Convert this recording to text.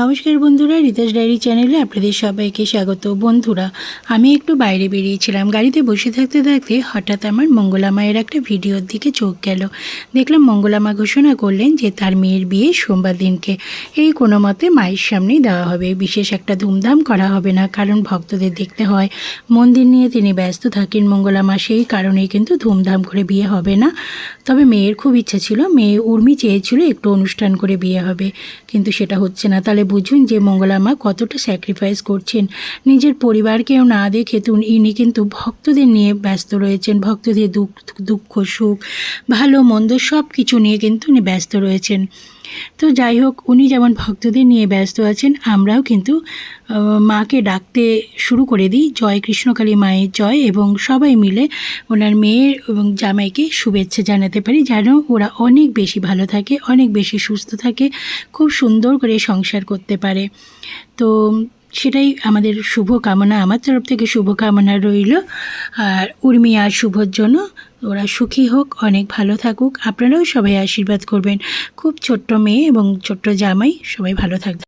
নমস্কার বন্ধুরা, রিতাস ডায়েরি চ্যানেলে আপনাদের সবাইকে স্বাগত। বন্ধুরা, আমি একটু বাইরে বেরিয়েছিলাম। গাড়িতে বসে থাকতে থাকতে হঠাৎ আমার মঙ্গলা মায়ের একটা ভিডিওর দিকে চোখ গেল। দেখলাম মঙ্গলা মা ঘোষণা করলেন যে তার মেয়ের বিয়ে সোমবার দিনকে। এই কোনো মতে মায়ের সামনেই দেওয়া হবে। বিশেষ একটা ধুমধাম করা হবে না, কারণ ভক্তদের দেখতে হয়, মন্দির নিয়ে তিনি ব্যস্ত থাকেন মঙ্গলা মা, সেই কারণেই কিন্তু ধুমধাম করে বিয়ে হবে না। তবে মেয়ের খুব ইচ্ছা ছিল, মেয়ে উর্মি চেয়েছিল একটু অনুষ্ঠান করে বিয়ে হবে, কিন্তু সেটা হচ্ছে না। তাহলে বুঝুন যে মঙ্গলা মা কতটা স্যাক্রিফাইস করছেন। নিজের পরিবারকেও না দেখে ইনি কিন্তু ভক্তদের নিয়ে ব্যস্ত রয়েছেন। ভক্তদের দুঃখ দুঃখ, সুখ, ভালো, মন্দ সব কিছু নিয়ে কিন্তু উনি ব্যস্ত রয়েছেন। তো যাই হোক, উনি যেমন ভক্তদের নিয়ে ব্যস্ত আছেন, আমরাও কিন্তু মাকে ডাকতে শুরু করে দিই। জয় কৃষ্ণকালী মায়ের জয় এবং সবাই মিলে ওনার মেয়ে এবং জামাইকে শুভেচ্ছা জানাতে পারি যেন ওরা অনেক বেশি ভালো থাকে, অনেক বেশি সুস্থ থাকে, খুব সুন্দর করে সংসার করতে পারে। তো সেটাই আমাদের শুভ কামনা আমার তরফ থেকে শুভ কামনা রইল। আর উর্মি আর শুভর জন্য ওরা সুখী হোক, অনেক ভালো থাকুক। আপনারাও সবাই আশীর্বাদ করবেন। খুব ছোট্ট মেয়ে এবং ছোট্ট জামাই, সবাই ভালো থাকবে